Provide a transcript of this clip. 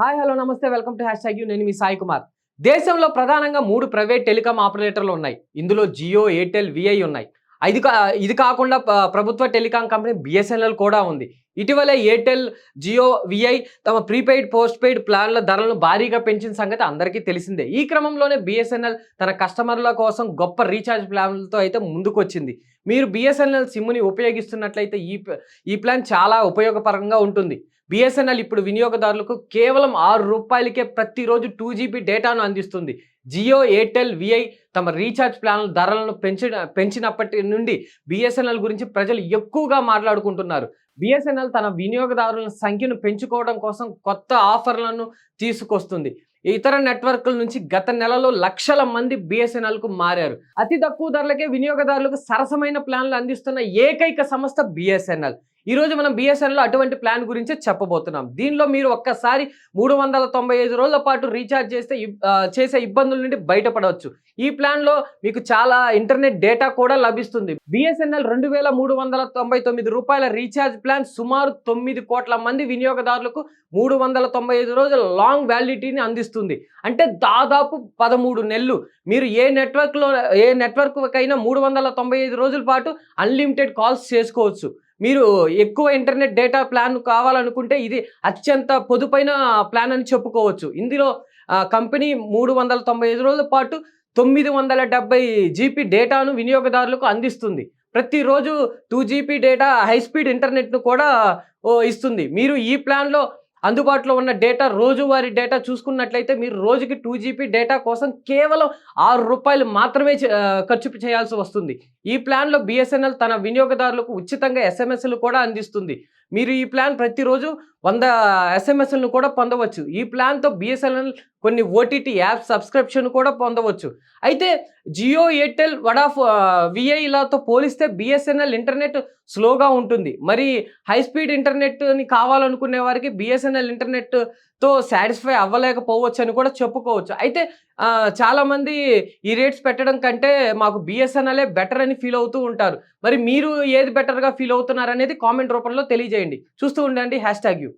Hi hello నమస్తే. Welcome to hashtag you. నేను మీ సాయి కుమార్. దేశంలో ప్రధానంగా మూడు ప్రైవేట్ టెలికాం ఆపరేటర్లు ఉన్నాయి. ఇందులో జియో ఎయిర్టెల్ విఐ ఉన్నాయి. ఇది కా ఇది కాకుండా ప్రభుత్వ టెలికాం కంపెనీ బిఎస్ఎన్ఎల్ కూడా ఉంది. ఇటీవలే ఎయిర్టెల్ జియో విఐ తమ ప్రీపెయిడ్ పోస్ట్ పెయిడ్ ప్లాన్ల ధరలను భారీగా పెంచిన సంగతి అందరికీ తెలిసిందే. ఈ క్రమంలోనే బిఎస్ఎన్ఎల్ తన కస్టమర్ల కోసం గొప్ప రీఛార్జ్ ప్లాన్లతో అయితే ముందుకొచ్చింది. మీరు బిఎస్ఎన్ఎల్ సిమ్ని ఉపయోగిస్తున్నట్లయితే ఈ ఈ ప్లాన్ చాలా ఉపయోగపరంగా ఉంటుంది. బిఎస్ఎన్ఎల్ ఇప్పుడు వినియోగదారులకు కేవలం ఆరు రూపాయలకే ప్రతిరోజు టూ జీబీ డేటాను అందిస్తుంది. జియో ఎయిర్టెల్ విఐ తమ రీఛార్జ్ ప్లాన్ల ధరలను పెంచిన పెంచినప్పటి నుండి బిఎస్ఎన్ఎల్ గురించి ప్రజలు ఎక్కువగా మాట్లాడుకుంటున్నారు. బిఎస్ఎన్ఎల్ తన వినియోగదారుల సంఖ్యను పెంచుకోవడం కోసం కొత్త ఆఫర్లను తీసుకొస్తుంది. ఇతర నెట్వర్క్ల నుంచి గత నెలలో లక్షల మంది బిఎస్ఎన్ఎల్కు మారారు. అతి తక్కువ ధరలకే వినియోగదారులకు సరసమైన ప్లాన్లు అందిస్తున్న ఏకైక సంస్థ బిఎస్ఎన్ఎల్ ఈరోజు మనం బిఎస్ఎన్ఎల్ అటువంటి ప్లాన్ గురించి చెప్పబోతున్నాం. దీనిలో మీరు ఒక్కసారి మూడు వందల తొంభై ఐదు రోజుల పాటు రీఛార్జ్ చేస్తే చేసే ఇబ్బందుల నుండి బయటపడవచ్చు. ఈ ప్లాన్లో మీకు చాలా ఇంటర్నెట్ డేటా కూడా లభిస్తుంది. బిఎస్ఎన్ఎల్ రెండు వేల మూడు వందల తొంభై తొమ్మిది రూపాయల రీఛార్జ్ ప్లాన్ సుమారు తొమ్మిది కోట్ల మంది వినియోగదారులకు మూడు వందల తొంభై ఐదు రోజుల లాంగ్ వ్యాలిడిటీని అందిస్తుంది. అంటే దాదాపు పదమూడు నెలలు. మీరు ఏ నెట్వర్క్లో ఏ నెట్వర్క్కైనా మూడు వందల తొంభై ఐదు రోజుల పాటు అన్లిమిటెడ్ కాల్స్ చేసుకోవచ్చు. మీరు ఎక్కువ ఇంటర్నెట్ డేటా ప్లాన్ కావాలనుకుంటే ఇది అత్యంత పొదుపైన ప్లాన్ అని చెప్పుకోవచ్చు. ఇందులో కంపెనీ మూడు వందల తొంభై ఐదు రోజుల పాటు తొమ్మిది వందల డెబ్బై జీబీ డేటాను వినియోగదారులకు అందిస్తుంది. ప్రతిరోజు two GB data high speed ఇంటర్నెట్ను కూడా ఇస్తుంది. మీరు ఈ ప్లాన్లో అందుబాటులో ఉన్న డేటా రోజువారీ డేటా చూసుకున్నట్లయితే మీరు రోజుకి టూ జీబీ డేటా కోసం కేవలం ఆరు రూపాయలు మాత్రమే చే- ఖర్చు చేయాల్సి వస్తుంది. ఈ ప్లాన్లో బిఎస్ఎన్ఎల్ తన వినియోగదారులకు ఉచితంగా ఎస్ఎంఎస్లు కూడా అందిస్తుంది. మీరు ఈ ప్లాన్ ప్రతిరోజు వంద ఎస్ఎంఎస్లను కూడా పొందవచ్చు. ఈ ప్లాన్తో బిఎస్ఎన్ఎల్ కొన్ని ఓటీటీ యాప్ సబ్స్క్రిప్షన్ కూడా పొందవచ్చు. అయితే జియో ఎయిర్టెల్ వడాఫ్ విఐలతో పోలిస్తే బిఎస్ఎన్ఎల్ ఇంటర్నెట్ స్లోగా ఉంటుంది. మరి హై స్పీడ్ ఇంటర్నెట్ని కావాలనుకునే వారికి బిఎస్ఎన్ఎల్ ఇంటర్నెట్ తో సాటిస్ఫై అవ్వలేకపోవచ్చు అని కూడా చెప్పుకోవచ్చు. అయితే చాలామంది ఈ రేట్స్ పెట్టడం కంటే మాకు బిఎస్ఎన్ఎల్ఏ బెటర్ అని ఫీల్ అవుతూ ఉంటారు. మరి మీరు ఏది బెటర్గా ఫీల్ అవుతున్నారు అనేది కామెంట్ రూపంలో తెలియజేయండి. చూస్తూ ఉండండి హ్యాష్ ట్యాగ్ యూ.